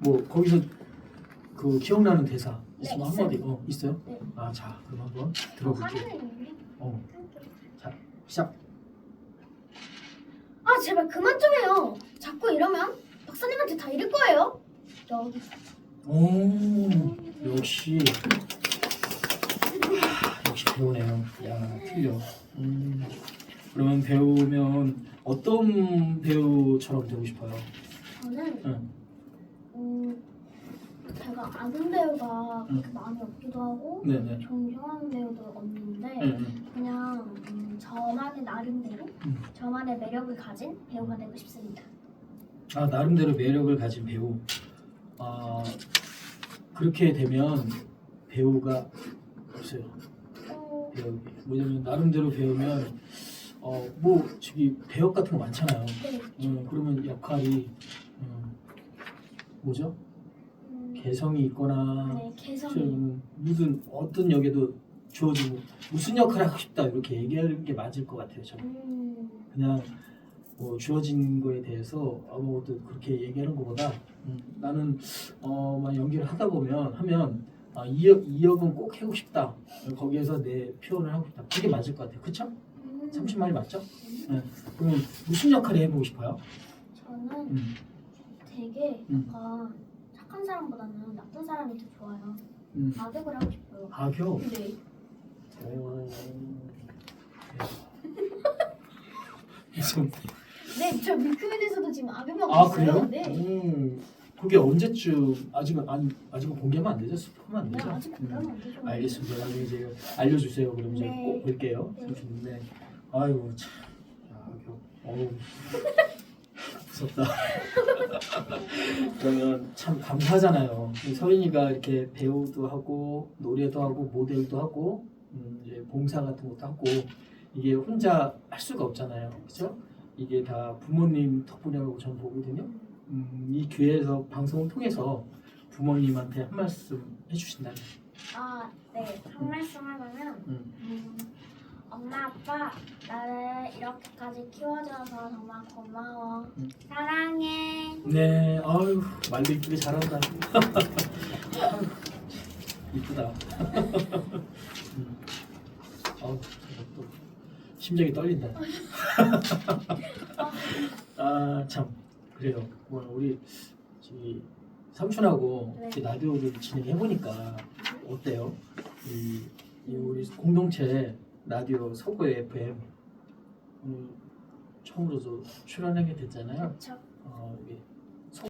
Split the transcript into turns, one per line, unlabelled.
뭐 거기서 그 기억나는 대사 있으면
네,
한마디 어 있어요?
네.
아자 그럼 한번 들어볼게요. 어 시작.
아 제발 그만 좀 해요. 자꾸 이러면 박사님한테 다 이럴 거예요. 여기.
오 역시 하, 역시 배우네요. 야 틀려. 음 그러면 배우면 어떤 배우처럼 되고 싶어요?
저는
응.
음 제가 아는 배우가
응.
그렇게 많이 없기도 하고
네네.
존경하는 배우도 없는데
응.
그냥 음, 저만의 나름대로
음.
저만의 매력을 가진 배우가 되고 싶습니다.
아 나름대로 매력을 가진 배우. 아 그렇게 되면 배우가 없어요.
어,
배우 뭐냐면 나름대로 배우면 어뭐 저기 배역 같은 거 많잖아요.
네.
음, 그러면 역할이 음, 뭐죠?
음,
개성이 있거나 네좀 무슨 어떤 역에도 주어지고 무슨 역할을 하고 싶다 이렇게 얘기하는 게 맞을 것 같아요. 저는
음,
그냥 뭐 주어진 거에 대해서 아무것도 그렇게 얘기하는 것보다 음, 나는 어막 연기를 하다 보면 하면 아, 이, 역, 이 역은 꼭 해고 싶다 거기에서 내 표현을 하고 싶다 그게 맞을 것 같아요 그쵸?
음,
삼촌 말이 맞죠? 네. 그러면 무슨 역할을 해보고 싶어요?
저는
음.
되게
음.
약간 착한 사람보다는 나쁜 사람이 더 좋아요.
음.
악역을 하고 싶어요.
악역
네.
오. 무슨
네, 저 밀크맨에서도 지금 악역 하고
아
있어요.
그래요?
네.
음, 그게 언제쯤 아직은 안 아직은 공개하면 안 되죠? 스포하면 안
네,
되죠?
아직
음.
안 되죠.
알겠습니다. 나중에 제가 알려주세요. 그럼 제가
네.
꼭 볼게요.
네.
네. 아이고 참. 야, 겨. 어우. 무섭다. 그러면 참 감사하잖아요. 이 서인이가 이렇게 배우도 하고 노래도 하고 모델도 하고 음, 이제 봉사 같은 것도 하고 이게 혼자 할 수가 없잖아요. 그렇죠? 이게 다 부모님 덕분이라고 저는 보거든요. 음, 이 기회에서 방송을 통해서 부모님한테 한 말씀 해주신다면.
아, 네. 한 말씀 하자면
음.
음, 엄마 아빠 나를 이렇게까지 키워줘서 정말 고마워.
음.
사랑해.
네, 아유 말도 이쁘게 잘한다. 아유, 이쁘다. 음. 아우 또 심장이 떨린다. 아 참 그래요. 뭐 우리 저기 삼촌하고
네.
이렇게 라디오를 진행해 보니까 어때요? 이, 이 우리 공동체 라디오 서구 FM 오늘 처음으로 저 출연하게 됐잖아요.
그렇죠.
어, 이게